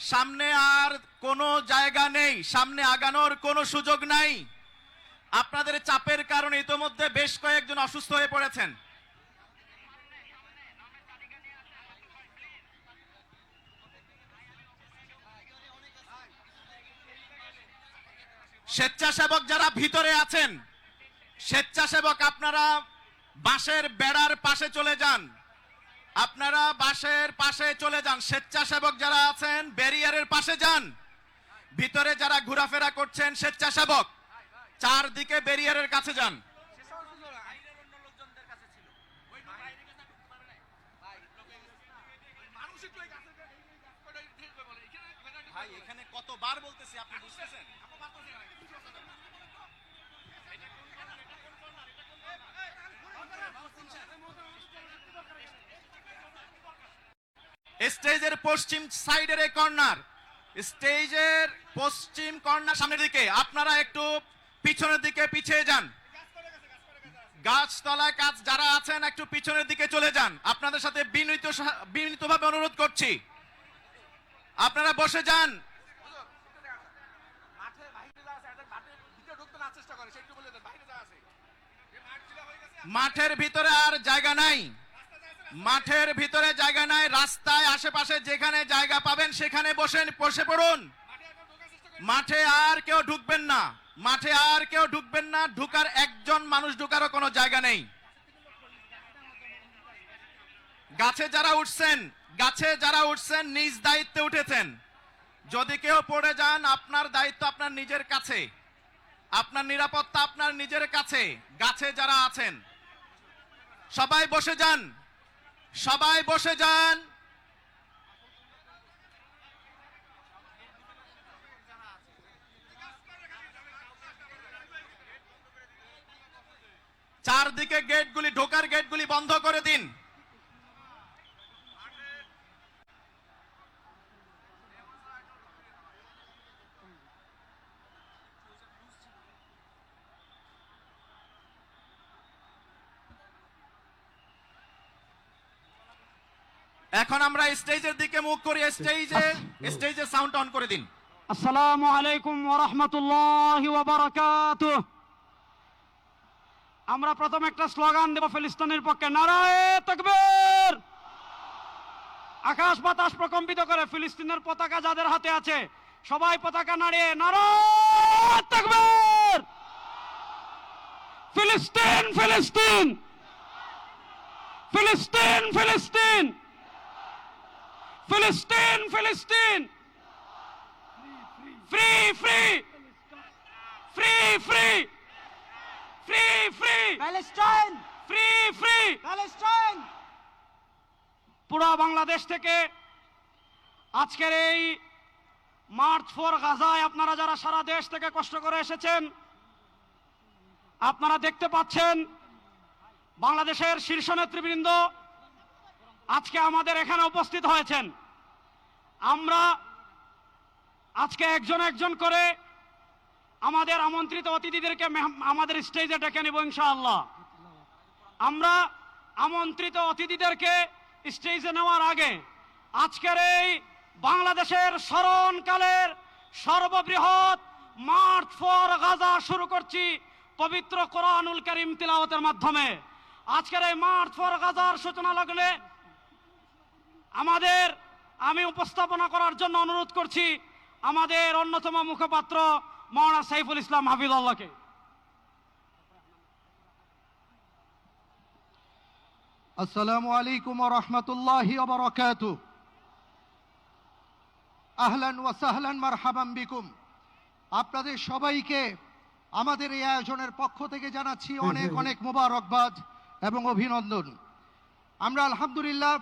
সামনে আর কোনো জায়গা নেই, সামনে আগানোর কোনো সুযোগ নাই। আপনাদের চাপের কারণে ইতোমধ্যে বেশ কয়েকজন অসুস্থ হয়ে পড়েছেন। স্বেচ্ছাসেবক যারা ভিতরে আছেন, স্বেচ্ছাসেবক আপনারা বাঁশের বেড়ার পাশে চলে যান। আপনারা বাসের পাশে চলে যান। স্বেচ্ছাসেবক যারা আছেন, ব্যারিয়ারের পাশে যান। ভিতরে যারা ঘোরাফেরা করছেন, স্বেচ্ছাসেবক, চারদিকে ব্যারিয়ারের কাছে যান। কতবার বলতেছি, আপনি বুঝতেছেন? স্টেজের পশ্চিম সাইডের এই কর্নার। স্টেজের পশ্চিম কর্নার সামনের দিকে। আপনারা একটু পিছনের দিকে পিছিয়ে যান। গাছতলায় কাজ যারা আছেন একটু পিছনের দিকে চলে যান। আপনাদের সাথে বিনীত বিনীতভাবে অনুরোধ করছি। আপনারা বসে যান। মাঠের ভিতরে আর জায়গা নাই। মাঠের ভিতরে জায়গা নাই, রাস্তায় আশেপাশে যেখানে জায়গা পাবেন সেখানে বসেন, বসে পড়ুন। মাঠে আর কেউ ঢুকবেন না, মাঠে আর কেউ ঢুকবেন না, ঢুকার একজন মানুষ ঢুকারও কোনো জায়গা নেই। গাছে যারা উঠছেন, গাছে যারা উঠছেন, নিজ দায়িত্বে উঠেছেন। যদি কেউ পড়ে যান, আপনার দায়িত্ব আপনার নিজের কাছে। আপনার নিরাপত্তা আপনার নিজের কাছে, গাছে যারা আছেন। সবাই বসে যান সবাই বসে যান। চারদিকে গেটগুলি ঢোকার গেটগুলি বন্ধ করে দিন। এখন আমরা স্টেজের দিকে মুখ করি স্টেজে স্টেজে সাউন্ড অন করে দিন। আসসালামু আলাইকুম ওরহমতুল্লাহ ওবরাকাতুহ আমরা প্রথম একটা স্লোগান দেব ফিলিস্তিনের পক্ষে, নারায়ে তকবীর। আকাশ বাতাস প্রকম্পিত করে ফিলিস্তিনের পতাকা যাদের হাতে আছে, সবাই পতাকা নাড়িয়ে, নারায়ে তকবীর। ফিলিস্তিন ফিলিস্তিন। ফিলিস্তিন ফিলিস্তিন। ফিলিস্তিন ফিলিস্তিন free free free free free free Palestine free free Palestine পুরো বাংলাদেশ থেকে আজকের এই মার্চ ফোর গাজায় আপনারা যারা সারা দেশ থেকে কষ্ট করে এসেছেন আপনারা দেখতে পাচ্ছেন বাংলাদেশের শীর্ষ নেতৃবৃন্দ আজকে আমাদের এখানে উপস্থিত হয়েছেন। আমরা আজকে একজন একজন করে আমাদের আমন্ত্রিত অতিথিদেরকে আমাদের স্টেজে ডেকে নেব ইনশাআল্লাহ। আমরা আমন্ত্রিত অতিথিদেরকে স্টেজে নেওয়ার আগে আজকের এই বাংলাদেশের স্মরণকালের সর্ববৃহৎ মার্চ ফর গাজা শুরু করছি পবিত্র কোরআনুল করিম তিলাওয়াতের মাধ্যমে। আজকের এই মার্চ ফর গাজার সূচনা লাগলে আমাদের আমি উপস্থাপনা করার জন্য অনুরোধ করছি আমাদের অন্যতম মুখপাত্র মৌলানা সাইফুল ইসলাম হাফিজুল্লাহকে। আসসালামু আলাইকুম ওয়া রাহমাতুল্লাহি ওয়া বারাকাতুহু। আহলান ওয়া সাহলান মারহাবান বিকুম। আপনাদের সবাইকে আমাদের এই আয়োজনের পক্ষ থেকে জানাচ্ছি অনেক অনেক মোবারকবাদ এবং অভিনন্দন। আমরা আলহামদুলিল্লাহ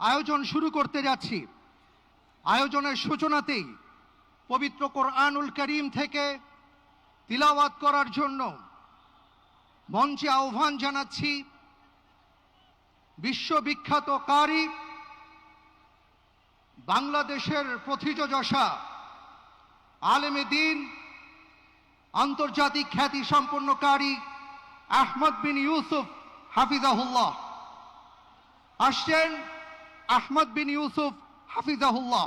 আয়োজন শুরু করতে যাচ্ছি। আয়োজনের সূচনাতেই পবিত্র কোরআনুল করিম থেকে তিলাওয়াত করার জন্য মঞ্চে আহ্বান জানাচ্ছি। বিশ্ববিখ্যাত কারি বাংলাদেশের প্রথিতযশা আলেমে দিন, আন্তর্জাতিক খ্যাতি সম্পন্ন কারি আহমদ বিন ইউসুফ হাফিজাহুল্লাহ। আসছেন আহমদ বিন ইউসুফ হাফিজাহুল্লাহ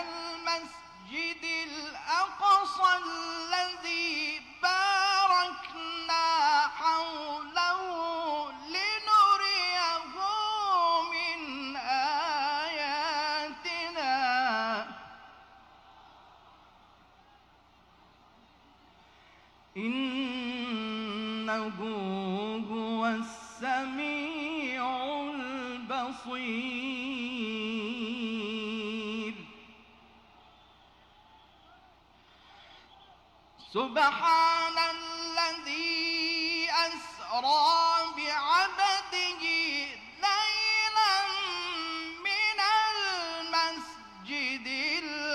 المسجد الأقصى الذي باركنا حوله لنريه من آياتنا. إنه هو السميع سبحان الذي أسرى بعبده ليلا من المسجد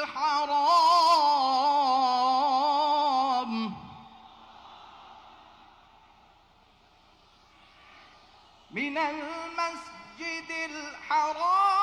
الحرام. من المسجد الحرام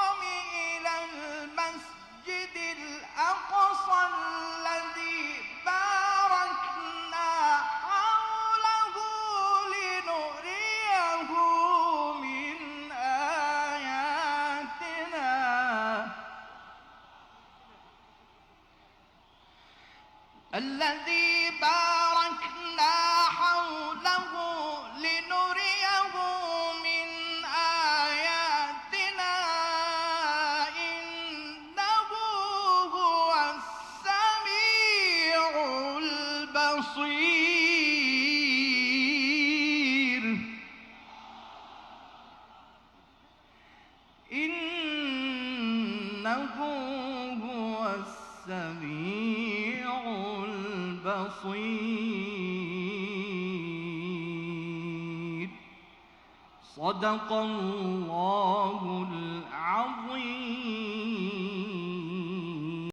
الذي باركنا حوله لنريه من آياتنا. إنه هو السميع البصير. إنه هو السميع البصير صدق الله العظيم